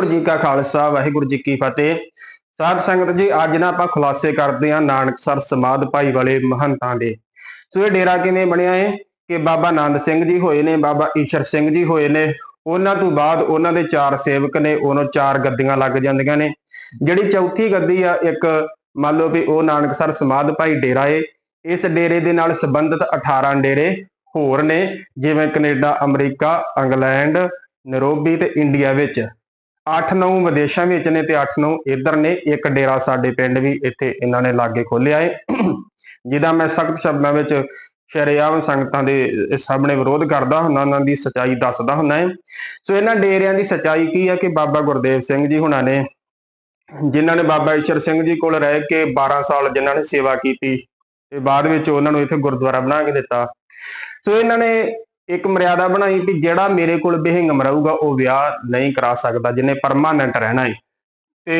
ਵਾਹਿਗੁਰੂ ਜੀ ਕਾ ਖਾਲਸਾ, ਵਾਹਿਗੁਰੂ ਜੀ ਕੀ ਫਤਿਹ। ਸਾਧ ਸੰਗਤ ਜੀ, ਅੱਜ ਨਾ ਆਪਾਂ ਖੁਲਾਸੇ ਕਰਦੇ ਹਾਂ ਨਾਨਕਸਰ ਸਮਾਧ ਭਾਈ ਵਾਲੇ ਮਹੰਤਾਂ ਦੇ। ਸੋ ਇਹ ਡੇਰਾ ਕਿਵੇਂ ਬਣਿਆ ਹੈ ਕਿ ਬਾਬਾ ਆਨੰਦ ਸਿੰਘ ਜੀ ਹੋਏ ਨੇ, ਬਾਬਾ ਈਸ਼ਰ ਸਿੰਘ ਜੀ ਹੋਏ ਨੇ। ਉਹਨਾਂ ਤੋਂ ਬਾਅਦ ਉਹਨਾਂ ਦੇ ਚਾਰ ਸੇਵਕ ਨੇ, ਉਹਨਾਂ ਚਾਰ ਗੱਦੀਆਂ ਲੱਗ ਜਾਂਦੀਆਂ ਨੇ। ਜਿਹੜੀ ਚੌਥੀ ਗੱਦੀ ਆ, ਇੱਕ ਮੰਨ ਲਓ ਵੀ ਉਹ ਨਾਨਕਸਰ ਸਮਾਧ ਭਾਈ ਡੇਰਾ ਏ। ਇਸ ਡੇਰੇ ਦੇ ਨਾਲ ਸੰਬੰਧਿਤ 18 ਡੇਰੇ ਹੋਰ ਨੇ, ਜਿਵੇਂ ਕੈਨੇਡਾ, ਅਮਰੀਕਾ, ਇੰਗਲੈਂਡ, ਨਰੋਬੀ ਤੇ ਇੰਡੀਆ ਵਿੱਚ। 8-9 ਵਿਦੇਸ਼ਾਂ ਵਿੱਚ ਨੇ ਤੇ 8-9 ਇੱਧਰ ਨੇ। ਇੱਕ ਡੇਰਾ ਸਾਡੇ ਪਿੰਡ ਵੀ ਇੱਥੇ ਇਹਨਾਂ ਨੇ ਲਾਗੇ ਖੋਲਿਆ ਹੈ ਜਿਹਦਾ ਮੈਂ ਸਖਤ ਸ਼ਬਦਾਂ ਵਿੱਚ ਸ਼ਰਿਆਮ ਸੰਗਤਾਂ ਦੇ ਸਾਹਮਣੇ ਵਿਰੋਧ ਕਰਦਾ ਹੁੰਦਾ, ਉਹਨਾਂ ਦੀ ਸਚਾਈ ਦੱਸਦਾ ਹੁੰਦਾ ਹੈ ਸੋ ਇਹਨਾਂ ਡੇਰਿਆਂ ਦੀ ਸਚਾਈ ਕੀ ਹੈ ਕਿ ਬਾਬਾ ਗੁਰਦੇਵ ਸਿੰਘ ਜੀ ਹੁਣਾਂ ਨੇ, ਜਿਨ੍ਹਾਂ ਨੇ ਬਾਬਾ ਈਸ਼ਰ ਸਿੰਘ ਜੀ ਕੋਲ ਰਹਿ ਕੇ 12 ਸਾਲ ਜਿਨ੍ਹਾਂ ਨੇ ਸੇਵਾ ਕੀਤੀ, ਤੇ ਬਾਅਦ ਵਿੱਚ ਉਹਨਾਂ ਨੂੰ ਇੱਥੇ ਗੁਰਦੁਆਰਾ ਬਣਾ ਕੇ ਦਿੱਤਾ। ਸੋ ਇਹਨਾਂ ਨੇ ਇੱਕ ਮਰਿਆਦਾ ਬਣਾਈ ਕਿ ਜਿਹੜਾ ਮੇਰੇ ਕੋਲ ਬਿਹੰਗਮ ਰਹੂਗਾ ਉਹ ਵਿਆਹ ਨਹੀਂ ਕਰਾ ਸਕਦਾ, ਜਿਹਨੇ ਪਰਮਾਨੈਂਟ ਰਹਿਣਾ ਹੈ ਤੇ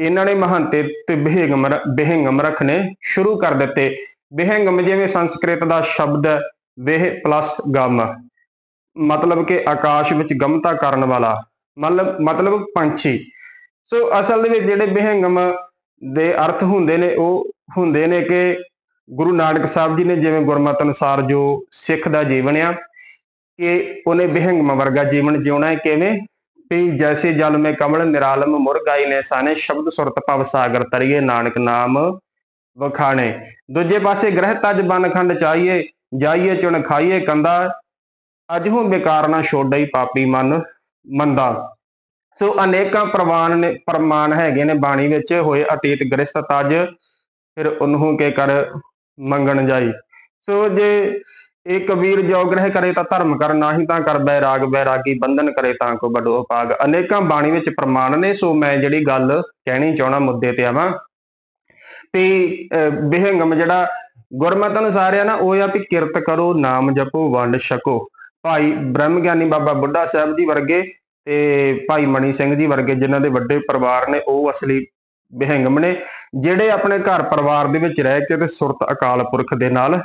ਇਹਨਾਂ ਨੇ ਮਹੰਤੇ ਤੇ ਬਿਹੰਗਮ ਬਿਹੰਗਮ ਰੱਖਣੇ ਸ਼ੁਰੂ ਕਰ ਦਿੱਤੇ। ਬਿਹੰਗਮ ਜਿਵੇਂ ਸੰਸਕ੍ਰਿਤ ਦਾ ਸ਼ਬਦ ਹੈ ਬਿਹ ਪਲੱਸ ਗਮ। ਮਤਲਬ ਕਿ ਆਕਾਸ਼ ਵਿੱਚ ਗਮਤਾ ਕਰਨ ਵਾਲਾ, ਮਤਲਬ ਮਤਲਬ ਪੰਛੀ। ਸੋ ਅਸਲ ਦੇ ਵਿੱਚ ਜਿਹੜੇ ਬਿਹੰਗਮ ਦੇ ਅਰਥ ਹੁੰਦੇ ਨੇ, ਉਹ ਹੁੰਦੇ ਨੇ ਕਿ ਗੁਰੂ ਨਾਨਕ ਸਾਹਿਬ ਜੀ ਨੇ ਜਿਵੇਂ ਗੁਰਮਤ ਅਨੁਸਾਰ ਜੋ ਸਿੱਖ ਦਾ ਜੀਵਨ ਆ, ਕਿ ਉਹਨੇ ਬਿਹੰਗਮ ਵਰਗਾ ਜੀਵਨ ਜਿਉਣਾ ਹੈ ਕਿਵੇਂ? ਵੀ ਜੈਸੇ ਜਲ ਮੇ ਕਮਲ ਨਿਰਾਲਮ ਮੁਰਗਾਈ ਨੇ ਸਾਨੇ ਸ਼ਬਦ ਸੁਰਤ ਭਵ ਸਾਗਰ ਤਰੀਏ ਨਾਨਕ ਨਾਮ ਵਖਾਣੇ। ਦੂਜੇ ਪਾਸੇ ਗ੍ਰਹਿ ਤਜ ਬਨਖੰਡ ਚਾਹੀਏ, ਜਾਈਏ ਚੁਣ ਖਾਈਏ ਕੰਦਾ ਅਜਹੂ ਬੇਕਾਰ ਨਾ ਛੋੜਈ ਪਾਪੀ ਮਨ ਮੰਦਾ। ਸੋ ਅਨੇਕਾਂ ਪ੍ਰਵਾਨ ਨੇ, ਪ੍ਰਮਾਣ ਹੈਗੇ ਨੇ ਬਾਣੀ ਵਿੱਚ, ਹੋਏ ਅਤੀਤ ਗ੍ਰਸਤ ਤਜ, ਫਿਰ ਉਹਨੂੰ ਕੇ ਕਰ ਮੰਗਣ ਜਾਈ। ਸੋ ਜੇ ਇਹ ਕਬੀਰ ਜੋ ਗ੍ਰਹਿ ਕਰੇ ਤਾਂ ਧਰਮ ਕਰ ਨਾਹੀ ਤਾਂ ਕਰ, ਬੈਰਾਗ ਬੈਰਾਗੀ ਬੰਧਨ ਕਰੇ ਤਾਂ ਕੋ ਬਡੋ ਪਾਗ। ਅਨੇਕਾਂ ਬਾਣੀ ਵਿੱਚ ਪ੍ਰਮਾਣ ਨੇ, ਸੋ ਮੈਂ ਜਿਹੜੀ ਗੱਲ ਕਹਿਣੀ ਚਾਹਣਾ ਮੁੱਦੇ ਤੇ ਆਵਾਂ। ਤੇ ਬਿਹੰਗਮ ਜਿਹੜਾ ਗੁਰਮਤਿ ਅਨੁਸਾਰ ਆ ਨਾ, ਉਹ ਆ ਵੀ ਕਿਰਤ ਕਰੋ, ਨਾਮ ਜਪੋ, ਵੰਡ ਛਕੋ। ਭਾਈ ਬ੍ਰਹਮ ਗਿਆਨੀ ਬਾਬਾ ਬੁੱਢਾ ਸਾਹਿਬ ਜੀ ਵਰਗੇ ਤੇ ਭਾਈ ਮਣੀ ਸਿੰਘ ਜੀ ਵਰਗੇ ਜਿਨ੍ਹਾਂ ਦੇ ਵੱਡੇ ਪਰਿਵਾਰ ਨੇ, ਉਹ ਅਸਲੀ ਬਿਹੰਗਮ ਨੇ, ਜਿਹੜੇ ਆਪਣੇ ਘਰ ਪਰਿਵਾਰ ਦੇ ਵਿੱਚ ਰਹਿ ਕੇ ਤੇ ਸੁਰਤ ਅਕਾਲ ਪੁਰਖ ਦੇ ਨਾਲ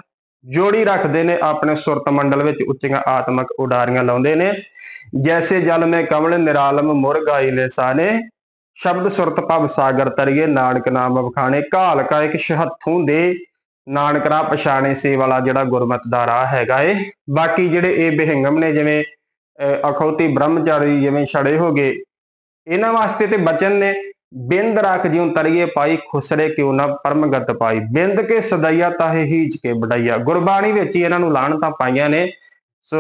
ਜੋੜੀ ਰੱਖਦੇ ਨੇ, ਆਪਣੇ ਸੁਰਤ ਮੰਡਲ ਵਿੱਚ ਉੱਚੀਆਂ ਆਤਮਿਕ ਉਡਾਰੀਆਂ ਲਾਉਂਦੇ ਨੇ। ਜੈਸੇ ਜਲ ਮੇ ਕਮਲ ਨਿਰਾਲਮ ਮੁਰਗਾਈ ਲੈਸਾਨੇ ਸ਼ਬਦ ਸੁਰਤ ਭਵ ਸਾਗਰ ਤਰੀਏ, ਨਾਨਕ ਨਾਮ ਬਖਾਣੇ ਕਾਲ ਕਾ ਇੱਕ ਸ਼ਹੱਥੋਂ ਦੇ, ਨਾਨਕ ਰਾ ਪਛਾਣੇ ਸੇ ਵਾਲਾ ਜਿਹੜਾ ਗੁਰਮਤ ਦਾ ਰਾਹ ਹੈਗਾ ਏ। ਬਾਕੀ ਜਿਹੜੇ ਇਹ ਬਿਹੰਗਮ ਨੇ, ਜਿਵੇਂ ਅਖੌਤੀ ਬ੍ਰਹਮਚਾਰੀ ਜਿਵੇਂ ਛੜੇ ਹੋ ਗਏ, ਇਹਨਾਂ ਵਾਸਤੇ ਤੇ ਬਚਨ ਨੇ। ਬਿੰਦ ਰੱਖ ਜਿਉ ਤਰੀਏ ਪਾਈ, ਖੁਸਰੇ ਕਿਉ ਨਾ ਪਰਮਗਤ ਪਾਈ। ਬਿੰਦ ਕੇ ਸਦਈਆ ਤਾਹੇ ਹੀਜ ਕੇ ਬੜਾਈਆ ਗੁਰਬਾਣੀ ਵਿੱਚ ਹੀ ਇਹਨਾਂ ਨੂੰ ਲਾਣਤਾਂ ਪਾਈਆਂ ਨੇ। ਸੋ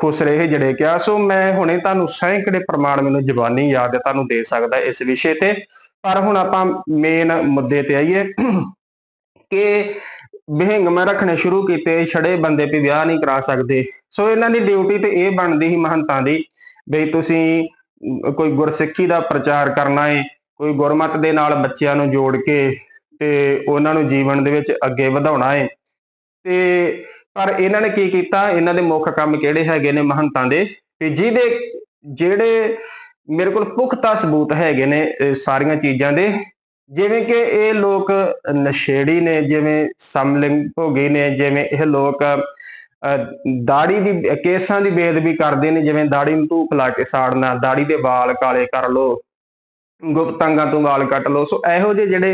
ਖੁਸਰੇ ਇਹ ਜਿਹੜੇ ਕਿਹਾ ਸੋ ਮੈਂ ਹੁਣੇ ਤੁਹਾਨੂੰ ਸੈਂਕੜੇ ਪ੍ਰਮਾਣ ਮੈਨੂੰ ਜ਼ਬਾਨੀ ਯਾਦ ਹੈ, ਤੁਹਾਨੂੰ ਦੇ ਸਕਦਾ ਇਸ ਵਿਸ਼ੇ ਤੇ। ਪਰ ਹੁਣ ਆਪਾਂ ਮੇਨ ਮੁੱਦੇ ਤੇ ਆਈਏ ਕਿ ਬਿਹੰਗ ਮੈਂ ਰੱਖਣੇ ਸ਼ੁਰੂ ਕੀਤੇ, ਛੜੇ ਬੰਦੇ ਵੀ ਵਿਆਹ ਨਹੀਂ ਕਰਾ ਸਕਦੇ। ਸੋ ਇਹਨਾਂ ਦੀ ਡਿਊਟੀ ਤੇ ਇਹ ਬਣਦੀ ਸੀ ਮਹੰਤਾਂ ਦੀ, ਬਈ ਤੁਸੀਂ ਕੋਈ ਗੁਰਸਿੱਖੀ ਦਾ ਪ੍ਰਚਾਰ ਕਰਨਾ ਹੈ ਕੋਈ ਗੁਰਮਤ ਦੇ ਨਾਲ ਬੱਚਿਆਂ ਨੂੰ ਜੋੜ ਕੇ ਤੇ ਉਹਨਾਂ ਨੂੰ ਜੀਵਨ ਦੇ ਵਿੱਚ ਅੱਗੇ ਵਧਾਉਣਾ ਹੈ ਤੇ ਪਰ ਇਹਨਾਂ ਨੇ ਕੀ ਕੀਤਾ? ਇਹਨਾਂ ਦੇ ਮੁੱਖ ਕੰਮ ਕਿਹੜੇ ਹੈਗੇ ਨੇ ਮਹੰਤਾਂ ਦੇ? ਤੇ ਜਿਹਦੇ, ਜਿਹੜੇ ਮੇਰੇ ਕੋਲ ਪੁਖਤਾ ਸਬੂਤ ਹੈਗੇ ਨੇ ਸਾਰੀਆਂ ਚੀਜ਼ਾਂ ਦੇ, ਜਿਵੇਂ ਕਿ ਇਹ ਲੋਕ ਨਸ਼ੇੜੀ ਨੇ, ਜਿਵੇਂ ਸਮਲਿੰਗ ਹੋ ਗਏ ਨੇ, ਜਿਵੇਂ ਇਹ ਲੋਕ ਦਾੜੀ ਦੀ, ਕੇਸਾਂ ਦੀ ਬੇਦਬੀ ਕਰਦੇ ਨੇ, ਜਿਵੇਂ ਦਾੜੀ ਨੂੰ ਧੂਪ ਲਾ ਕੇ ਸਾੜਨਾ, ਦਾੜੀ ਦੇ ਵਾਲ ਕਾਲੇ ਕਰ ਲੋ ਗੁਪਤੰਗਾਂ ਤੋਂ ਵਾਲ ਕੱਟ ਲਓ। ਸੋ ਇਹੋ ਜਿਹੇ ਜਿਹੜੇ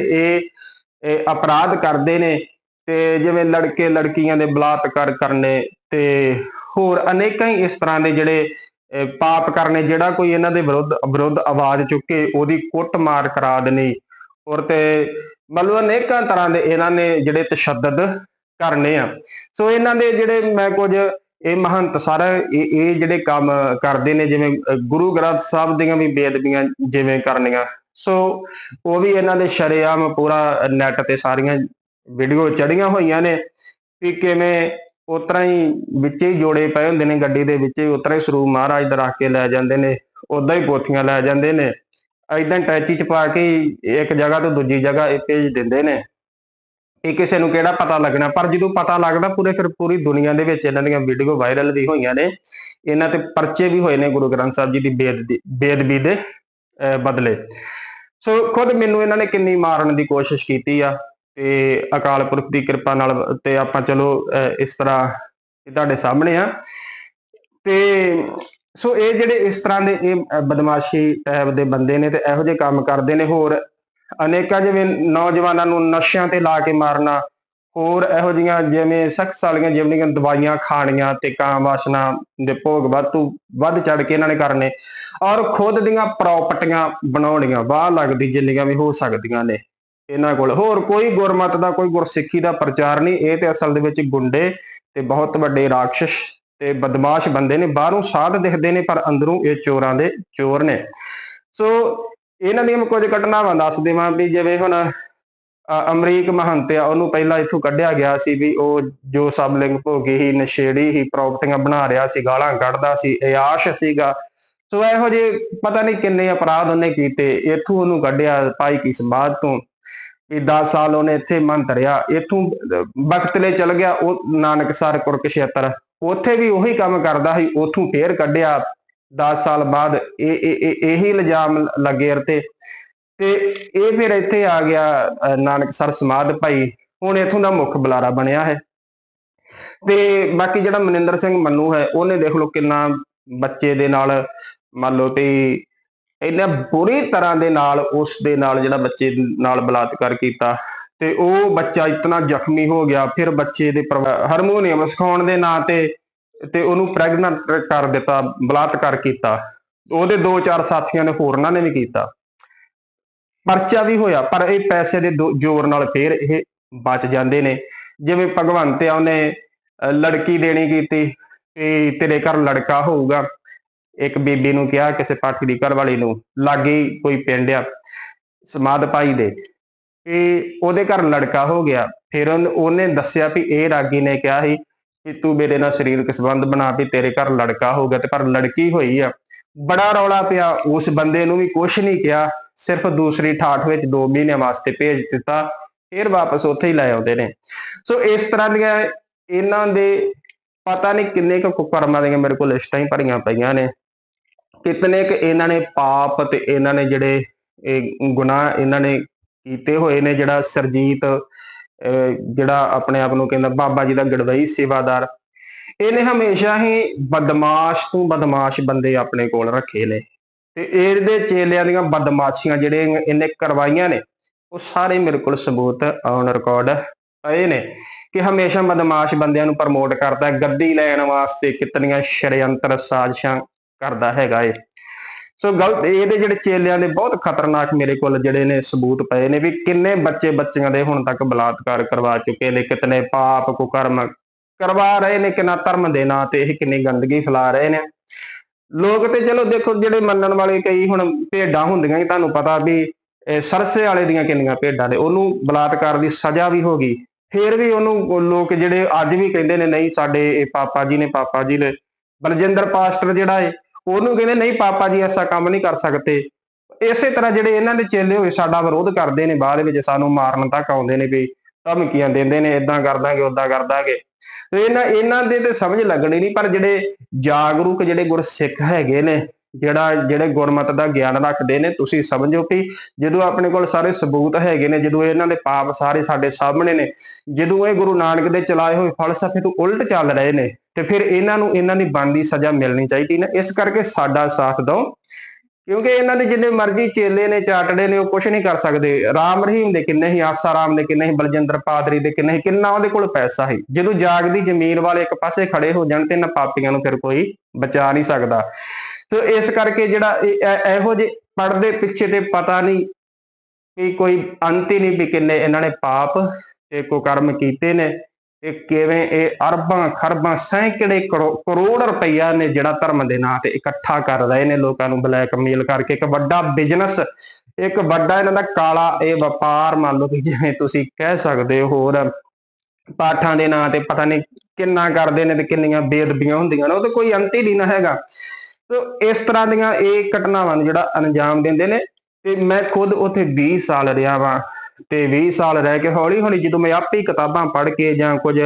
ਇਹ ਅਪਰਾਧ ਕਰਦੇ ਨੇ ਤੇ ਜਿਵੇਂ ਲੜਕੇ ਲੜਕੀਆਂ ਦੇ ਬਲਾਤਕਾਰ ਕਰਨੇ ਤੇ ਹੋਰ ਅਨੇਕਾਂ ਹੀ ਇਸ ਤਰ੍ਹਾਂ ਦੇ ਜਿਹੜੇ ਪਾਪ ਕਰਨੇ, ਜਿਹੜਾ ਕੋਈ ਇਹਨਾਂ ਦੇ ਵਿਰੁੱਧ ਵਿਰੁੱਧ ਆਵਾਜ਼ ਚੁੱਕੇ, ਉਹਦੀ ਕੁੱਟ ਮਾਰ ਕਰਾ ਦੇਣੀ। ਔਰ ਤੇ ਮਤਲਬ ਅਨੇਕਾਂ ਤਰ੍ਹਾਂ ਦੇ ਇਹਨਾਂ ਨੇ ਜਿਹੜੇ ਤਸ਼ੱਦਦ ਕਰਨੇ ਆ। ਸੋ ਇਹਨਾਂ ਦੇ ਜਿਹੜੇ ਮੈਂ ਕੁਝ ਇਹ ਮਹੰਤ ਸਾਰਾ ਇਹ ਇਹ ਜਿਹੜੇ ਕੰਮ ਕਰਦੇ ਨੇ, ਜਿਵੇਂ ਗੁਰੂ ਗ੍ਰੰਥ ਸਾਹਿਬ ਦੀਆਂ ਵੀ ਬੇਦਬੀਆਂ ਜਿਵੇਂ ਕਰਨੀਆਂ। ਸੋ ਉਹ ਵੀ ਇਹਨਾਂ ਦੇ ਸ਼ਰਿਆਮ ਪੂਰਾ ਨੈਟ ਤੇ ਸਾਰੀਆਂ ਵੀਡੀਓ ਚੜੀਆਂ ਹੋਈਆਂ ਨੇ ਕਿ ਕਿਵੇਂ ਉਤਰਾ ਹੀ ਵਿੱਚ ਹੀ ਜੋੜੇ ਪਏ ਹੁੰਦੇ ਨੇ ਗੱਡੀ ਦੇ ਵਿੱਚ ਹੀ ਉਤਰਾ ਹੀ ਸਰੂਪ ਮਹਾਰਾਜ ਦਾ ਰੱਖ ਕੇ ਲੈ ਜਾਂਦੇ ਨੇ ਉਦਾਂ ਹੀ ਪੋਥੀਆਂ ਲੈ ਜਾਂਦੇ ਨੇ। ਐਦਾਂ ਟੈਚੀ ਚ ਪਾ ਕੇ ਇੱਕ ਜਗ੍ਹਾ ਤੋਂ ਦੂਜੀ ਜਗ੍ਹਾ ਇਹ ਭੇਜ ਦਿੰਦੇ ਨੇ। ਇਹ ਕਿਸੇ ਨੂੰ ਕਿਹੜਾ ਪਤਾ ਲੱਗਣਾ? ਪਰ ਜਦੋਂ ਪਤਾ ਲੱਗਦਾ, ਪੂਰੇ ਫਿਰ ਪੂਰੀ ਦੁਨੀਆ ਦੇ ਵਿੱਚ ਇਹਨਾਂ ਦੀਆਂ ਵੀਡੀਓ ਵਾਇਰਲ ਵੀ ਹੋਈਆਂ ਨੇ। ਇਹਨਾਂ ਤੇ ਪਰਚੇ ਵੀ ਹੋਏ ਨੇ ਗੁਰੂ ਗ੍ਰੰਥ ਸਾਹਿਬ ਜੀ ਦੀ ਬੇਦਬੀ ਦੇ ਬਦਲੇ। ਸੋ ਖੁਦ ਮੈਨੂੰ ਇਹਨਾਂ ਨੇ ਕਿੰਨੀ ਮਾਰਨ ਦੀ ਕੋਸ਼ਿਸ਼ ਕੀਤੀ ਆ ਤੇ ਅਕਾਲ ਪੁਰਖ ਦੀ ਕਿਰਪਾ ਨਾਲ ਤੇ ਆਪਾਂ ਚਲੋ ਇਸ ਤਰ੍ਹਾਂ ਇਹ ਤੁਹਾਡੇ ਸਾਹਮਣੇ ਆ। ਤੇ ਸੋ ਇਹ ਜਿਹੜੇ ਇਸ ਤਰ੍ਹਾਂ ਦੇ ਇਹ ਬਦਮਾਸ਼ੀ ਟੈਪ ਦੇ ਬੰਦੇ ਨੇ ਤੇ ਇਹੋ ਜਿਹੇ ਕੰਮ ਕਰਦੇ ਨੇ, ਹੋਰ ਅਨੇਕਾਂ ਜਿਵੇਂ ਨੌਜਵਾਨਾਂ ਨੂੰ ਨਸ਼ਿਆਂ ਤੇ ਲਾ ਕੇ ਮਾਰਨਾ, ਹੋਰ ਇਹੋ ਜਿਹੀਆਂ ਜਿਵੇਂ ਸਖਤ ਵਾਲੀਆਂ ਜਿਹੜੀਆਂ ਦਵਾਈਆਂ ਖਾਣੀਆਂ ਤੇ ਕਾਂ ਵਾਸਨਾ ਦੇ ਭੋਗ ਵਾਧੂ ਵੱਧ ਚੜ ਕੇ ਇਹਨਾਂ ਨੇ ਕਰਨੇ ਔਰ ਖੁਦ ਦੀਆਂ ਪ੍ਰਾਪਰਟੀਆਂ ਬਣਾਉਣੀਆਂ, ਵਾਹ ਲੱਗਦੀ ਜਿੰਨੀਆਂ ਵੀ ਹੋ ਸਕਦੀਆਂ ਨੇ ਇਹਨਾਂ ਕੋਲ। ਹੋਰ ਕੋਈ ਗੁਰਮਤ ਦਾ, ਕੋਈ ਗੁਰਸਿੱਖੀ ਦਾ ਪ੍ਰਚਾਰ ਨਹੀਂ, ਇਹ ਤੇ ਅਸਲ ਦੇ ਵਿੱਚ ਗੁੰਡੇ ਤੇ ਬਹੁਤ ਵੱਡੇ ਰਾਖਸ਼ ਤੇ ਬਦਮਾਸ਼ ਬੰਦੇ ਨੇ, ਬਾਹਰੋਂ ਸਾਧ ਦਿਖਦੇ ਨੇ ਪਰ ਅੰਦਰੋਂ ਇਹ ਚੋਰਾਂ ਦੇ ਚੋਰ ਨੇ। ਸੋ ਇਹਨਾਂ ਦੀਆਂ ਮੈਂ ਕੁਝ ਘਟਨਾਵਾਂ ਦੱਸ ਦੇਵਾਂ ਵੀ ਜਿਵੇਂ ਹੁਣ ਅਮਰੀਕ ਮਹੰਤ ਆ, ਉਹਨੂੰ ਪਹਿਲਾਂ ਇੱਥੋਂ ਕੱਢਿਆ ਗਿਆ ਸੀ ਵੀ ਉਹ ਜੋ ਸਬਲਿੰਗ ਭੋਗੀ ਹੀ ਨਸ਼ੇੜੀ ਹੀ ਪ੍ਰਾਪਰਟੀਆਂ ਬਣਾ ਰਿਹਾ ਸੀ, ਗਾਲਾਂ ਕੱਢਦਾ ਸੀ ਇਆਸ਼ ਸੀਗਾ। ਸੋ ਇਹੋ ਜਿਹੇ ਪਤਾ ਨਹੀਂ ਕਿੰਨੇ ਅਪਰਾਧ ਉਹਨੇ ਕੀਤੇ, ਇੱਥੋਂ ਉਹਨੂੰ ਕੱਢਿਆ ਭਾਈ ਕਿਸ ਸਮਾਧ ਤੋਂ ਵੀ 10 ਸਾਲ ਉਹਨੇ ਇੱਥੇ ਮੰਤਰਿਆ ਇੱਥੋਂ ਬਖਤਲੇ ਚਲ ਗਿਆ, ਉਹ ਨਾਨਕਸਰ, ਕੁਰਕਸ਼ੇਤਰ। ਉੱਥੇ ਵੀ ਉਹੀ ਕੰਮ ਕਰਦਾ ਸੀ, ਉੱਥੋਂ ਫੇਰ ਕੱਢਿਆ। 10 ਸਾਲ ਬਾਅਦ ਇਹ ਇਹ ਇਹੀ ਇਲਜ਼ਾਮ ਲੱਗੇ ਤੇ ਤੇ ਇਹ ਫਿਰ ਇੱਥੇ ਆ ਗਿਆ ਅਹ, ਨਾਨਕਸਰ ਸਮਾਧ ਭਾਈ। ਹੁਣ ਇਥੋਂ ਦਾ ਮੁੱਖ ਬੁਲਾਰਾ ਬਣਿਆ ਹੈ। ਤੇ ਬਾਕੀ ਜਿਹੜਾ ਮਨਿੰਦਰ ਸਿੰਘ ਮੰਨੂ ਹੈ ਉਹਨੇ ਦੇਖ ਲਓ ਕਿੰਨਾ ਬੱਚੇ ਦੇ ਨਾਲ ਮੰਨ ਲਓ ਤੇ ਇੰਨਾ ਬੁਰੀ ਤਰ੍ਹਾਂ ਦੇ ਨਾਲ ਉਸ ਦੇ ਨਾਲ ਜਿਹੜਾ ਬੱਚੇ ਨਾਲ ਬਲਾਤਕਾਰ ਕੀਤਾ। ਤੇ ਉਹ ਬੱਚਾ ਇਤਨਾ ਜ਼ਖਮੀ ਹੋ ਗਿਆ ਫਿਰ ਬੱਚੇ ਦੇ ਪਰਿਵਾ- ਹਾਰਮੋਨੀਅਮ ਸਿਖਾਉਣ ਦੇ ਨਾਂ ਤੇ ਤੇ ਉਹਨੂੰ ਪ੍ਰੈਗਨੈਂਟ ਕਰ ਦਿੱਤਾ, ਬਲਾਤਕਾਰ ਕੀਤਾ। ਉਹਦੇ ਦੋ ਚਾਰ ਸਾਥੀਆਂ ਨੇ ਹੋਰਨਾਂ ਨੇ ਵੀ ਕੀਤਾ। ਪਰਚਾ ਵੀ ਹੋਇਆ, ਪਰ ਇਹ ਪੈਸੇ ਦੇ ਦੋ- ਜ਼ੋਰ ਨਾਲ ਫੇਰ ਇਹ ਬਚ ਜਾਂਦੇ ਨੇ। ਜਿਵੇਂ ਭਗਵੰਤ ਆ, ਉਹਨੇ ਲੜਕੀ ਦੇਣੀ ਕੀਤੀ, ਤੇ ਤੇਰੇ ਘਰ ਲੜਕਾ ਹੋਊਗਾ। ਇੱਕ ਬੀਬੀ ਨੂੰ ਕਿਹਾ, ਕਿਸੇ ਪਾਠੀ ਦੀ ਘਰ ਵਾਲੀ ਨੂੰ, ਲਾਗੇ ਕੋਈ ਪਿੰਡ ਆ ਸਮਾਦ ਭਾਈ ਦੇ। ਤੇ ਉਹਦੇ ਘਰ ਲੜਕਾ ਹੋ ਗਿਆ। ਫਿਰ ਉਹਨ- ਉਹਨੇ ਦੱਸਿਆ ਵੀ ਇਹ ਰਾਗੀ ਨੇ ਕਿਹਾ ਸੀ ਕਿ ਤੂੰ ਮੇਰੇ ਨਾਲ ਸਰੀਰਕ ਸੰਬੰਧ ਬਣਾ ਵੀ ਤੇਰੇ ਘਰ ਲੜਕਾ ਹੋਊਗਾ ਤੇ ਪਰ ਲੜਕੀ ਹੋਈ ਆ। ਬੜਾ ਰੌਲਾ ਪਿਆ। ਉਸ ਬੰਦੇ ਨੂੰ ਵੀ ਕੁਝ ਨਹੀਂ ਕਿਹਾ। ਸਿਰਫ ਦੂਸਰੀ ਠਾਠ ਵਿੱਚ 2 ਮਹੀਨੇ ਵਾਸਤੇ ਭੇਜ ਦਿੱਤਾ। ਫਿਰ ਵਾਪਸ ਉੱਥੇ ਹੀ ਲੈ ਆਉਂਦੇ ਨੇ। ਸੋ ਇਸ ਤਰ੍ਹਾਂ ਦੀਆਂ ਇਹਨਾਂ ਦੇ ਪਤਾ ਨਹੀਂ ਕਿੰਨੇ ਕੁ ਕੁਕਰਮਾਂ ਦੀਆਂ ਮੇਰੇ ਕੋਲ ਲਿਸਟਾਂ ਹੀ ਭਰੀਆਂ ਪਈਆਂ ਨੇ। ਕਿਤਨੇ ਕੁ ਇਹਨਾਂ ਨੇ ਪਾਪ ਤੇ ਇਹਨਾਂ ਨੇ ਜਿਹੜੇ ਇਹ ਗੁਨਾਹ ਇਹਨਾਂ ਨੇ ਕੀਤੇ ਹੋਏ ਨੇ, ਜਿਹੜਾ ਸਰਜੀਤ ਜਿਹੜਾ ਆਪਣੇ ਆਪ ਨੂੰ ਕਹਿੰਦਾ ਬਾਬਾ ਜੀ ਦਾ ਗੜਵਈ ਸੇਵਾਦਾਰ। ਇਹਨੇ ਹਮੇਸ਼ਾ ਹੀ ਬਦਮਾਸ਼ ਤੋਂ ਬਦਮਾਸ਼ ਬੰਦੇ ਆਪਣੇ ਕੋਲ ਰੱਖੇ ਨੇ। ਤੇ ਇਹਦੇ ਚੇਲਿਆਂ ਦੀਆਂ ਬਦਮਾਸ਼ੀਆਂ ਜਿਹੜੇ ਇਹਨੇ ਕਰਵਾਈਆਂ ਨੇ, ਉਹ ਸਾਰੇ ਮੇਰੇ ਕੋਲ ਸਬੂਤ ਔਨ ਰਿਕਾਰਡ ਪਏ ਨੇ ਕਿ ਹਮੇਸ਼ਾ ਬਦਮਾਸ਼ ਬੰਦਿਆਂ ਨੂੰ ਪ੍ਰਮੋਟ ਕਰਦਾ ਗੱਦੀ ਲੈਣ ਵਾਸਤੇ ਕਿਤਨੀਆਂ ਸ਼ਰਯੰਤਰ ਸਾਜ਼ਿਸ਼ਾਂ ਕਰਦਾ ਹੈਗਾ ਏ। ਸੋ ਗਲਤ ਇਹਦੇ ਜਿਹੜੇ ਚੇਲਿਆਂ ਦੇ ਬਹੁਤ ਖਤਰਨਾਕ ਮੇਰੇ ਕੋਲ ਜਿਹੜੇ ਨੇ ਸਬੂਤ ਪਏ ਨੇ ਵੀ ਕਿੰਨੇ ਬੱਚੇ ਬੱਚੀਆਂ ਦੇ ਹੁਣ ਤੱਕ ਬਲਾਤਕਾਰ ਕਰਵਾ ਚੁੱਕੇ ਨੇ, ਕਿਤਨੇ ਪਾਪ ਕੁਕਰਮ ਕਰਵਾ ਰਹੇ ਨੇ, ਕਿੰਨਾ ਧਰਮ ਦੇ ਨਾਂ ਤੇ ਇਹ ਕਿੰਨੀ ਗੰਦਗੀ ਫੈਲਾ ਰਹੇ ਨੇ। ਲੋਕ ਤੇ ਚਲੋ ਦੇਖੋ ਜਿਹੜੇ ਮੰਨਣ ਵਾਲੇ ਕਈ ਹੁਣ ਭੇਡਾਂ ਹੁੰਦੀਆਂ ਹੀ ਤੁਹਾਨੂੰ ਪਤਾ ਵੀ ਇਹ ਸਰਸੇ ਵਾਲੇ ਦੀਆਂ ਕਿੰਨੀਆਂ ਭੇਡਾਂ ਨੇ, ਉਹਨੂੰ ਬਲਾਤਕਾਰ ਦੀ ਸਜ਼ਾ ਵੀ ਹੋ ਗਈ। ਫੇਰ ਵੀ ਉਹਨੂੰ ਲੋਕ ਜਿਹੜੇ ਅੱਜ ਵੀ ਕਹਿੰਦੇ ਨੇ, ਨਹੀਂ ਸਾਡੇ ਪਾਪਾ ਜੀ ਨੇ, ਪਾਪਾ ਜੀ ਨੇ। ਬਲਜਿੰਦਰ ਪਾਸਟਰ ਜਿਹੜਾ ਏ ਉਹਨੂੰ ਕਹਿੰਦੇ, ਨਹੀਂ ਪਾਪਾ ਜੀ, ਐਸਾ ਕੰਮ ਨਹੀਂ ਕਰ ਸਕਦੇ। ਇਸੇ ਤਰ੍ਹਾਂ ਜਿਹੜੇ ਇਹਨਾਂ ਦੇ ਚੇਲੇ ਹੋਏ, ਸਾਡਾ ਵਿਰੋਧ ਕਰਦੇ ਨੇ, ਬਾਅਦ ਵਿੱਚ ਸਾਨੂੰ ਮਾਰਨ ਤੱਕ ਆਉਂਦੇ ਨੇ ਵੀ ਧਮਕੀਆਂ ਦਿੰਦੇ ਨੇ ਇਦਾਂ ਕਰ ਦਾਂਗੇ ਉਦਾਂ ਕਰ ਦਾਂਗੇ। ਇਹਨਾਂ ਇਹਨਾਂ ਦੇ ਤੇ ਸਮਝ ਲੱਗਣੀ ਨਹੀਂ, ਪਰ ਜਿਹੜੇ ਜਾਗਰੂਕ, ਜਿਹੜੇ ਗੁਰਸਿੱਖ ਹੈਗੇ ਨੇ ਜਿਹੜਾ, ਜਿਹੜੇ ਗੁਰਮਤ ਦਾ ਗਿਆਨ ਰੱਖਦੇ ਨੇ, ਤੁਸੀਂ ਸਮਝੋ ਕਿ ਜਦੋਂ ਆਪਣੇ ਕੋਲ ਸਾਰੇ ਸਬੂਤ ਹੈਗੇ ਨੇ, ਜਦੋਂ ਇਹਨਾਂ ਦੇ ਪਾਪ ਸਾਰੇ ਸਾਡੇ ਸਾਹਮਣੇ ਨੇ, ਜਦੋਂ ਇਹ ਗੁਰੂ ਨਾਨਕ ਦੇ ਚਲਾਏ ਹੋਏ ਫਲਸਫੇ ਤੋਂ ਉਲਟ ਚੱਲ ਰਹੇ ਨੇ, ਤੇ ਫਿਰ ਇਹਨਾਂ ਨੂੰ ਇਹਨਾਂ ਦੀ ਬਣਦੀ ਸਜ਼ਾ ਮਿਲਣੀ ਚਾਹੀਦੀ ਨਾ। ਇਸ ਕਰਕੇ ਸਾਡਾ ਸਾਥ ਦਿਓ, ਕਿਉਂਕਿ ਇਹਨਾਂ ਦੇ ਜਿੰਨੇ ਮਰਜ਼ੀ ਚੇਲੇ ਨੇ, ਚਾਟੜੇ ਨੇ, ਉਹ ਕੁਝ ਨਹੀਂ ਕਰ ਸਕਦੇ। ਰਾਮ ਰਹੀਮ ਦੇ ਕਿੰਨੇ ਹੀ, ਆਸਾ ਰਾਮ ਦੇ ਕਿੰਨੇ ਹੀ, ਬਲਜਿੰਦਰ ਪਾਦਰੀ ਦੇ ਕਿੰਨੇ ਹੀ, ਕਿੰਨਾ ਉਹਦੇ ਕੋਲ ਪੈਸਾ ਹੈ ਜਦੋਂ ਜਾਗਦੀ ਜ਼ਮੀਨ ਵਾਲੇ ਇੱਕ ਪਾਸੇ ਖੜੇ ਹੋ ਜਾਣ ਤੇ ਇਹਨਾਂ ਪਾਪੀਆਂ ਨੂੰ ਫਿਰ ਕੋਈ ਬਚਾ ਨਹੀਂ ਸਕਦਾ। ਸੋ ਇਸ ਕਰਕੇ ਜਿਹੜਾ ਇਹ- ਇਹੋ ਜਿਹੇ ਪੜਦੇ ਪਿੱਛੇ ਤੇ ਪਤਾ ਨਹੀਂ ਕਿ ਕੋਈ ਅੰਤ ਹੀ ਨਹੀਂ ਵੀ ਕਿੰਨੇ ਇਹਨਾਂ ਨੇ ਪਾਪ ਤੇ ਕੁਕਰਮ ਕੀਤੇ ਨੇ ਇਹ ਕਿਵੇਂ ਇਹ ਅਰਬਾਂ, ਖਰਬਾਂ, ਸੈਂਕੜੇ ਕਰੋ- ਕਰੋੜ ਰੁਪਈਆ ਨੇ ਜਿਹੜਾ ਧਰਮ ਦੇ ਨਾਂ ਤੇ ਇਕੱਠਾ ਕਰ ਰਹੇ ਨੇ ਲੋਕਾਂ ਨੂੰ ਬਲੈਕਮੇਲ ਕਰਕੇ। ਇੱਕ ਵੱਡਾ ਬਿਜ਼ਨਸ, ਇੱਕ ਵੱਡਾ ਇਹਨਾਂ ਦਾ ਕਾਲਾ ਇਹ ਵਪਾਰ ਮੰਨ ਲਓ ਕਿ ਜਿਵੇਂ ਤੁਸੀਂ ਕਹਿ ਸਕਦੇ ਹੋ, ਹੋਰ ਪਾਠਾਂ ਦੇ ਨਾਂ ਤੇ ਪਤਾ ਨਹੀਂ ਕਿੰਨਾ ਕਰਦੇ ਨੇ ਤੇ ਕਿੰਨੀਆਂ ਬੇਦਬੀਆਂ ਹੁੰਦੀਆਂ ਨੇ, ਉਹ ਤੇ ਕੋਈ ਅੰਤ ਹੀ ਨਹੀਂ ਨਾ ਹੈਗਾ। ਸੋ ਇਸ ਤਰ੍ਹਾਂ ਦੀਆਂ ਇਹ ਘਟਨਾਵਾਂ ਨੂੰ ਜਿਹੜਾ ਅੰਜਾਮ ਦਿੰਦੇ ਨੇ, ਤੇ ਮੈਂ ਖੁਦ ਉੱਥੇ 20 ਸਾਲ ਰਿਹਾ ਵਾਂ, ਤੇ 20 ਸਾਲ ਰਹਿ ਕੇ ਹੌਲੀ ਹੌਲੀ ਜਦੋਂ ਮੈਂ ਆਪੇ ਹੀ ਕਿਤਾਬਾਂ ਪੜ੍ਹ ਕੇ ਜਾਂ ਕੁਝ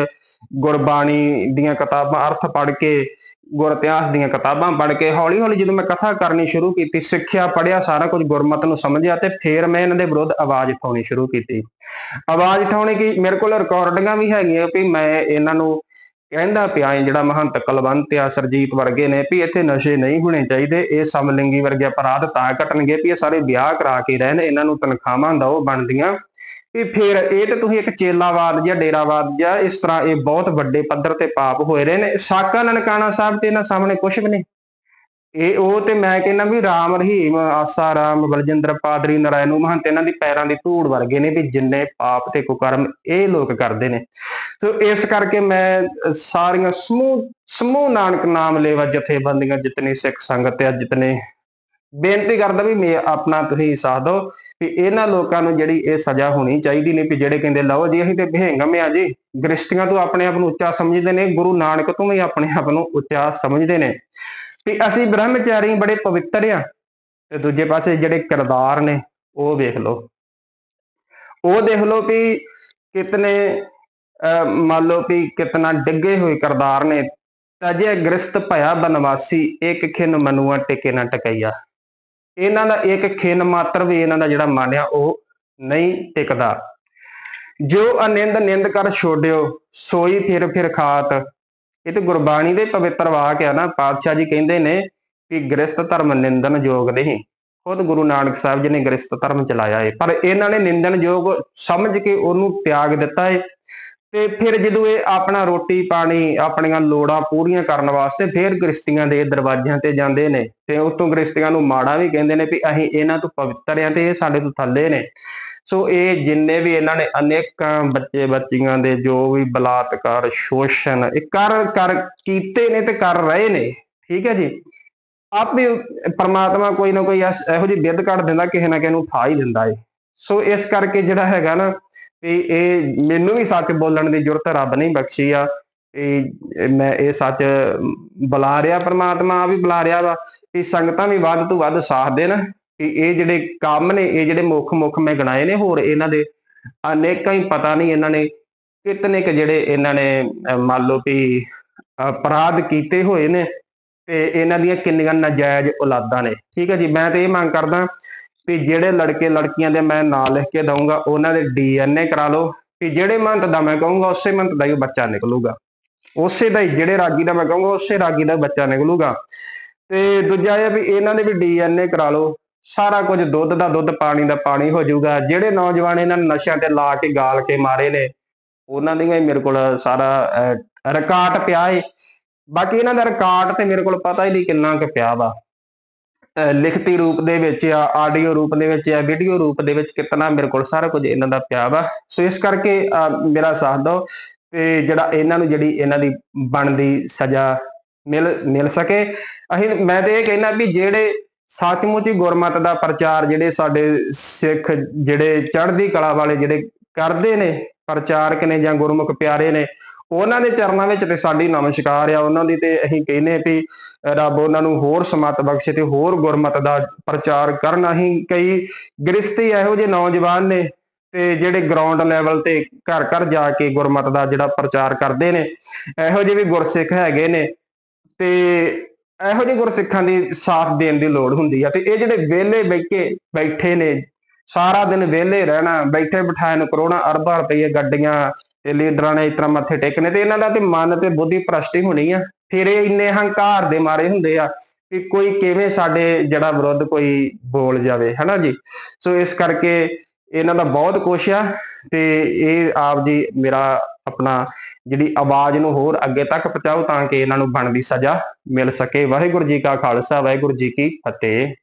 ਗੁਰਬਾਣੀ ਦੀਆਂ ਕਿਤਾਬਾਂ, ਅਰਥ ਪੜ੍ਹ ਕੇ, ਗੁਰ ਇਤਿਹਾਸ ਦੀਆਂ ਕਿਤਾਬਾਂ ਪੜ੍ਹ ਕੇ ਹੌਲੀ ਹੌਲੀ ਜਦੋਂ ਮੈਂ ਕਥਾ ਕਰਨੀ ਸ਼ੁਰੂ ਕੀਤੀ, ਸਿੱਖਿਆ ਪੜ੍ਹਿਆ ਸਾਰਾ ਕੁਝ ਗੁਰਮਤ ਨੂੰ ਸਮਝਿਆ ਤੇ ਫਿਰ ਮੈਂ ਇਹਨਾਂ ਦੇ ਵਿਰੁੱਧ ਆਵਾਜ਼ ਉਠਾਉਣੀ ਸ਼ੁਰੂ ਕੀਤੀ। ਆਵਾਜ਼ ਉਠਾਉਣੀ ਕਿ ਮੇਰੇ ਕੋਲ ਰਿਕਾਰਡਿੰਗਾਂ ਵੀ ਹੈਗੀਆਂ ਵੀ ਮੈਂ ਇਹਨਾਂ ਨੂੰ ਕਹਿੰਦਾ ਪਿਆ ਹੈ ਜਿਹੜਾ ਮਹੰਤ ਕਲਵੰਤ ਆ ਸਰਜੀਤ ਵਰਗੇ ਨੇ ਵੀ ਇੱਥੇ ਨਸ਼ੇ ਨਹੀਂ ਹੋਣੇ ਚਾਹੀਦੇ, ਇਹ ਸਮਲਿੰਗੀ ਵਰਗੇ ਅਪਰਾਧ ਤਾਂ ਘਟਣਗੇ ਵੀ ਇਹ ਸਾਰੇ ਵਿਆਹ ਕਰਾ ਕੇ ਰਹਿਣ, ਇਹਨਾਂ ਨੂੰ ਤਨਖਾਹਾਂ ਦਾ ਉਹ ਬਣਦੀਆਂ। ਵੀ ਫਿਰ ਇਹ ਤੇ ਤੁਸੀਂ ਇੱਕ ਚੇਲਾਵਾਦ ਜਾਂ ਡੇਰਾਵਾਦ ਜਾਂ ਇਸ ਤਰ੍ਹਾਂ ਇਹ ਬਹੁਤ ਵੱਡੇ ਪੱਧਰ ਤੇ ਪਾਪ ਹੋਏ ਰਹੇ ਨੇ। ਸਾਕਾ ਨਨਕਾਣਾ ਸਾਹਿਬ ਤੇ ਇਹਨਾਂ ਸਾਹਮਣੇ ਕੁਝ ਵੀ ਨਹੀਂ। ਇਹ ਉਹ ਤੇ ਮੈਂ ਕਹਿੰਦਾ ਵੀ ਰਾਮ ਰਹੀਮ, ਆਸਾ ਰਾਮ, ਬਲਜਿੰਦਰ ਪਾਦਰੀ, ਨਰਾਇਣ ਮਹੰਤ, ਇਹਨਾਂ ਦੀ ਪੈਰਾਂ ਦੀ ਧੂੜ ਵਰਗੇ ਨੇ ਵੀ ਜਿੰਨੇ ਪਾਪ ਤੇ ਕੁਕਰਮ ਇਹ ਲੋਕ ਕਰਦੇ ਨੇ। ਸੋ ਇਸ ਕਰਕੇ ਮੈਂ ਸਾਰੀਆਂ ਸਮੂਹ ਸਮੂਹ ਨਾਨਕ ਨਾਮ ਲੈਵਾ ਜਥੇਬੰਦੀਆਂ, ਜਿਤਨੀ ਸਿੱਖ ਸੰਗਤ ਆ, ਜਿਤਨੇ ਬੇਨਤੀ ਕਰਦਾ ਵੀ ਮੇ ਆਪਣਾ ਤੁਸੀਂ ਸਾਥ ਦਿਓ ਵੀ ਇਹਨਾਂ ਲੋਕਾਂ ਨੂੰ ਜਿਹੜੀ ਇਹ ਸਜ਼ਾ ਹੋਣੀ ਚਾਹੀਦੀ ਨੇ ਵੀ ਜਿਹੜੇ ਕਹਿੰਦੇ ਲਓ ਜੀ, ਅਸੀਂ ਤੇ ਬਹਿੰਗਮ ਆ ਜੀ ਗ੍ਰਸਤੀਆਂ ਤੋਂ ਆਪਣੇ ਆਪ ਨੂੰ ਉੱਚਾ ਸਮਝਦੇ ਨੇ, ਗੁਰੂ ਨਾਨਕ ਤੋਂ ਵੀ ਆਪਣੇ ਆਪ ਨੂੰ ਉੱਚਾ ਸਮਝਦੇ ਨੇ। ਵੀ ਅਸੀਂ ਬ੍ਰਹਮਚਾਰੀ ਬੜੇ ਪਵਿੱਤਰ ਆ ਤੇ ਦੂਜੇ ਪਾਸੇ ਜਿਹੜੇ ਕਿਰਦਾਰ ਨੇ ਉਹ ਵੇਖ ਲਓ। ਉਹ ਦੇਖ ਲਓ ਵੀ ਕਿਤਨੇ ਅਹ, ਮੰਨ ਲਓ ਵੀ ਕਿਤਨਾ ਡਿੱਗੇ ਹੋਏ ਕਿਰਦਾਰ ਨੇ। ਤਜੇ ਗ੍ਰਸਤ ਭਇਆ ਬਨਵਾਸੀ ਇੱਕ ਖਿਨ ਮਨੁਆ ਟਿਕੇ ਨਾ ਟਕਈਆ। ਇਹਨਾਂ ਦਾ ਇੱਕ ਖਿਨ ਮਾਤਰ ਵੀ ਇਹਨਾਂ ਦਾ ਜਿਹੜਾ ਮਨ ਆ ਉਹ ਨਹੀਂ ਟਿਕਦਾ। ਜੋ ਅਨਿੰਦ ਨਿੰਦ ਕਰ ਛੋੜਿਓ ਸੋਈ ਫਿਰ ਫਿਰ ਖਾਤ। ਇਹ ਤੇ ਗੁਰਬਾਣੀ ਦੇ ਪਵਿੱਤਰ ਵਾਕ ਆ ਨਾ, ਪਾਤਸ਼ਾਹ ਜੀ ਕਹਿੰਦੇ ਨੇ ਕਿ ਗ੍ਰਸਤ ਧਰਮ ਨਿੰਦਨ ਯੋਗ ਨਹੀਂ। ਖੁਦ ਗੁਰੂ ਨਾਨਕ ਸਾਹਿਬ ਜੀ ਨੇ ਗ੍ਰਸਤ ਧਰਮ ਚਲਾਇਆ ਹੈ ਪਰ ਇਹਨਾਂ ਨੇ ਨਿੰਦਨ ਯੋਗ ਸਮਝ ਕੇ ਉਹਨੂੰ ਤਿਆਗ ਦਿੱਤਾ ਹੈ ਤੇ ਫਿਰ ਜਦੋਂ ਇਹ ਆਪਣਾ ਰੋਟੀ ਪਾਣੀ, ਆਪਣੀਆਂ ਲੋੜਾਂ ਪੂਰੀਆਂ ਕਰਨ ਵਾਸਤੇ ਫਿਰ ਗ੍ਰਸਤੀਆਂ ਦੇ ਦਰਵਾਜ਼ਿਆਂ ਤੇ ਜਾਂਦੇ ਨੇ। ਤੇ ਉਤੋਂ ਗ੍ਰਸਤੀਆਂ ਨੂੰ ਮਾੜਾ ਵੀ ਕਹਿੰਦੇ ਨੇ ਵੀ ਅਸੀਂ ਇਹਨਾਂ ਤੋਂ ਪਵਿੱਤਰ ਆ ਤੇ ਇਹ ਸਾਡੇ ਤੋਂ ਥੱਲੇ ਨੇ। ਸੋ ਇਹ ਜਿੰਨੇ ਵੀ ਇਹਨਾਂ ਨੇ ਅਨੇਕਾਂ ਬੱਚੇ ਬੱਚੀਆਂ ਦੇ ਜੋ ਵੀ ਬਲਾਤਕਾਰ, ਸ਼ੋਸ਼ਣ, ਇਹ ਕਰ ਕਰ ਕੀਤੇ ਨੇ ਤੇ ਕਰ ਰਹੇ ਨੇ, ਠੀਕ ਹੈ ਜੀ। ਆਪ ਵੀ ਪਰਮਾਤਮਾ ਕੋਈ ਨਾ ਕੋਈ ਇਹੋ ਜਿਹੀ ਵਿਦ ਕੱਢ ਦਿੰਦਾ, ਕਿਸੇ ਨਾ ਕਿਸੇ ਨੂੰ ਥਾ ਹੀ ਦਿੰਦਾ ਏ। ਸੋ ਇਸ ਕਰਕੇ ਜਿਹੜਾ ਹੈਗਾ ਨਾ, ਵੀ ਇਹ ਮੈਨੂੰ ਵੀ ਸੱਚ ਬੋਲਣ ਦੀ ਜ਼ਰੂਰਤ ਰੱਬ ਨੇ ਬਖਸ਼ੀ ਆ ਇਹ ਮੈਂ ਇਹ ਸੱਚ ਬੁਲਾ ਰਿਹਾ, ਪਰਮਾਤਮਾ ਆ ਵੀ ਬੁਲਾ ਰਿਹਾ ਵਾ ਕਿ ਸੰਗਤਾਂ ਵੀ ਵੱਧ ਤੋਂ ਵੱਧ ਸਾਥ ਦੇਣ। ਕਿ ਇਹ ਜਿਹੜੇ ਕੰਮ ਨੇ, ਇਹ ਜਿਹੜੇ ਮੁੱਖ ਮੁੱਖ ਮੈਂ ਗਣਾਏ ਨੇ, ਹੋਰ ਇਹਨਾਂ ਦੇ ਅਨੇਕਾਂ ਹੀ ਪਤਾ ਨਹੀਂ ਇਹਨਾਂ ਨੇ ਕਿਤਨੇ ਕ ਜਿਹੜੇ ਇਹਨਾਂ ਨੇ ਮੰਨ ਲਓ ਵੀ ਅਪਰਾਧ ਕੀਤੇ ਹੋਏ ਨੇ ਤੇ ਇਹਨਾਂ ਦੀਆਂ ਕਿੰਨੀਆਂ ਨਾਜਾਇਜ਼ ਔਲਾਦਾਂ ਨੇ। ਠੀਕ ਹੈ ਜੀ, ਮੈਂ ਤੇ ਇਹ ਮੰਗ ਕਰਦਾ ਵੀ ਜਿਹੜੇ ਲੜਕੇ ਲੜਕੀਆਂ ਦੇ ਮੈਂ ਨਾਂ ਲਿਖ ਕੇ ਦਊਂਗਾ, ਉਹਨਾਂ ਦੇ ਡੀਐਨਏ ਕਰਾ ਲਓ, ਵੀ ਜਿਹੜੇ ਮੰਤ ਦਾ ਮੈਂ ਕਹੂੰਗਾ, ਉਸੇ ਮੰਤ ਦਾ ਹੀ ਉਹ ਬੱਚਾ ਨਿਕਲੂਗਾ। ਉਸੇ ਦਾ ਹੀ, ਜਿਹੜੇ ਰਾਗੀ ਦਾ ਮੈਂ ਕਹੂੰਗਾ, ਉਸੇ ਰਾਗੀ ਦਾ ਬੱਚਾ ਨਿਕਲੂਗਾ। ਤੇ ਦੂਜਾ ਇਹ ਵੀ ਇਹਨਾਂ ਦੇ ਵੀ ਡੀਐਨਏ ਕਰਾ ਲਓ ਸਾਰਾ ਕੁਝ ਦੁੱਧ ਦਾ ਦੁੱਧ ਪਾਣੀ ਦਾ ਪਾਣੀ ਹੋ ਜਾਊਗਾ। ਜਿਹੜੇ ਨੌਜਵਾਨ ਇਹਨਾਂ ਨੂੰ ਨਸ਼ਿਆਂ ਤੇ ਲਾ ਕੇ ਗਾਲ ਕੇ ਮਾਰੇ ਨੇ ਉਹਨਾਂ ਦੀਆਂ ਹੀ ਮੇਰੇ ਕੋਲ ਸਾਰਾ ਅਹ, ਰਿਕਾਰਡ ਪਿਆ ਏ। ਬਾਕੀ ਇਹਨਾਂ ਦਾ ਰਿਕਾਰਡ ਤੇ ਮੇਰੇ ਕੋਲ ਪਤਾ ਹੀ ਨਹੀਂ ਕਿੰਨਾ ਕੁ ਪਿਆ ਵਾ। ਲਿਖਤੀ ਰੂਪ ਦੇ ਵਿੱਚ ਆ ਆਡੀਓ ਰੂਪ ਦੇ ਵਿੱਚ ਆ ਵੀਡੀਓ ਰੂਪ ਦੇ ਵਿੱਚ ਕਿਤਨਾ ਮੇਰੇ ਕੋਲ ਸਾਰਾ ਕੁਝ ਇਹਨਾਂ ਦਾ ਪਿਆ ਵਾ। ਸੋ ਇਸ ਕਰਕੇ ਅਹ, ਮੇਰਾ ਸਾਥ ਦਿਓ ਤੇ ਜਿਹੜਾ ਇਹਨਾਂ ਨੂੰ ਜਿਹੜੀ ਇਹਨਾਂ ਦੀ ਬਣਦੀ ਸਜ਼ਾ ਮਿਲ ਮਿਲ ਸਕੇ। ਅਸੀਂ ਮੈਂ ਤੇ ਇਹ ਕਹਿਣਾ ਵੀ ਜਿਹੜੇ ਸੱਚਮੁੱਚ ਹੀ ਗੁਰਮਤ ਦਾ ਪ੍ਰਚਾਰ ਜਿਹੜੇ ਸਾਡੇ ਸਿੱਖ ਜਿਹੜੇ ਚੜ੍ਹਦੀ ਕਲਾ ਵਾਲੇ ਜਿਹੜੇ ਕਰਦੇ ਨੇ, ਪ੍ਰਚਾਰਕ ਨੇ ਜਾਂ ਗੁਰਮੁਖ ਪਿਆਰੇ ਨੇ, ਉਹਨਾਂ ਦੇ ਚਰਨਾਂ ਵਿੱਚ ਤੇ ਸਾਡੀ ਨਮਸਕਾਰ ਆ। ਉਹਨਾਂ ਦੀ ਤੇ ਅਸੀਂ ਕਹਿੰਨੇ ਵੀ ਰੱਬ ਉਹਨਾਂ ਨੂੰ ਹੋਰ ਸਮਤ ਬਖਸ਼ੇ ਤੇ ਹੋਰ ਗੁਰਮਤ ਦਾ ਪ੍ਰਚਾਰ ਕਰਨ। ਅਸੀਂ ਕਈ ਗ੍ਰਸਤੀ ਇਹੋ ਜਿਹੇ ਨੌਜਵਾਨ ਨੇ ਤੇ ਜਿਹੜੇ ਗਰਾਊਂਡ ਲੈਵਲ ਤੇ ਘਰ ਘਰ ਜਾ ਕੇ ਗੁਰਮਤ ਦਾ ਜਿਹੜਾ ਪ੍ਰਚਾਰ ਕਰਦੇ ਨੇ, ਇਹੋ ਜਿਹੇ ਵੀ ਗੁਰਸਿੱਖ ਹੈਗੇ ਨੇ। ਤੇ ਇਹੋ ਜਿਹੇ ਗੁਰਸਿੱਖਾਂ ਦੀ ਸਾਥ ਦੇਣ ਦੀ ਲੋੜ ਹੁੰਦੀ ਆ ਤੇ ਇਹ ਜਿਹੜੇ ਵਿਹਲੇ ਬੈਠੇ ਬੈਠੇ ਨੇ, ਸਾਰਾ ਦਿਨ ਵਿਹਲੇ ਰਹਿਣਾ, ਬੈਠੇ ਬਿਠਾਏ ਨੂੰ ਕਰੋੜਾਂ ਅਰਬਾਂ ਰੁਪਏ ਗੱਡੀਆਂ ਤੇ ਲੀਡਰਾਂ ਨੇ ਇਸ ਤਰ੍ਹਾਂ ਮੱਥੇ ਟੇਕਣੇ ਤੇ ਇਹਨਾਂ ਦਾ ਤੇ ਮਨ ਤੇ ਬੁੱਧੀ ਭ੍ਰਸ਼ਟੀ ਹੋਣੀ ਆ। ਫਿਰ ਇਹ ਇੰਨੇ ਹੰਕਾਰ ਦੇ ਮਾਰੇ ਹੁੰਦੇ ਆ ਕਿ ਕੋਈ ਕਿਵੇਂ ਸਾਡੇ ਜਿਹੜਾ ਵਿਰੁੱਧ ਕੋਈ ਬੋਲ ਜਾਵੇ, ਹਨਾ ਜੀ? ਸੋ ਇਸ ਕਰਕੇ ਇਹਨਾਂ ਦਾ ਬਹੁਤ ਕੁਛ ਆ। ਤੇ ਇਹ ਆਪ ਜੀ ਮੇਰਾ ਆਪਣਾ ਜਿਹੜੀ ਆਵਾਜ਼ ਨੂੰ ਹੋਰ ਅੱਗੇ ਤੱਕ ਪਹੁੰਚਾਓ ਤਾਂ ਕਿ ਇਹਨਾਂ ਨੂੰ ਬਣਦੀ ਸਜ਼ਾ ਮਿਲ ਸਕੇ। ਵਾਹਿਗੁਰੂ ਜੀ ਕਾ ਖਾਲਸਾ, ਵਾਹਿਗੁਰੂ ਜੀ ਕੀ ਫਤਿਹ।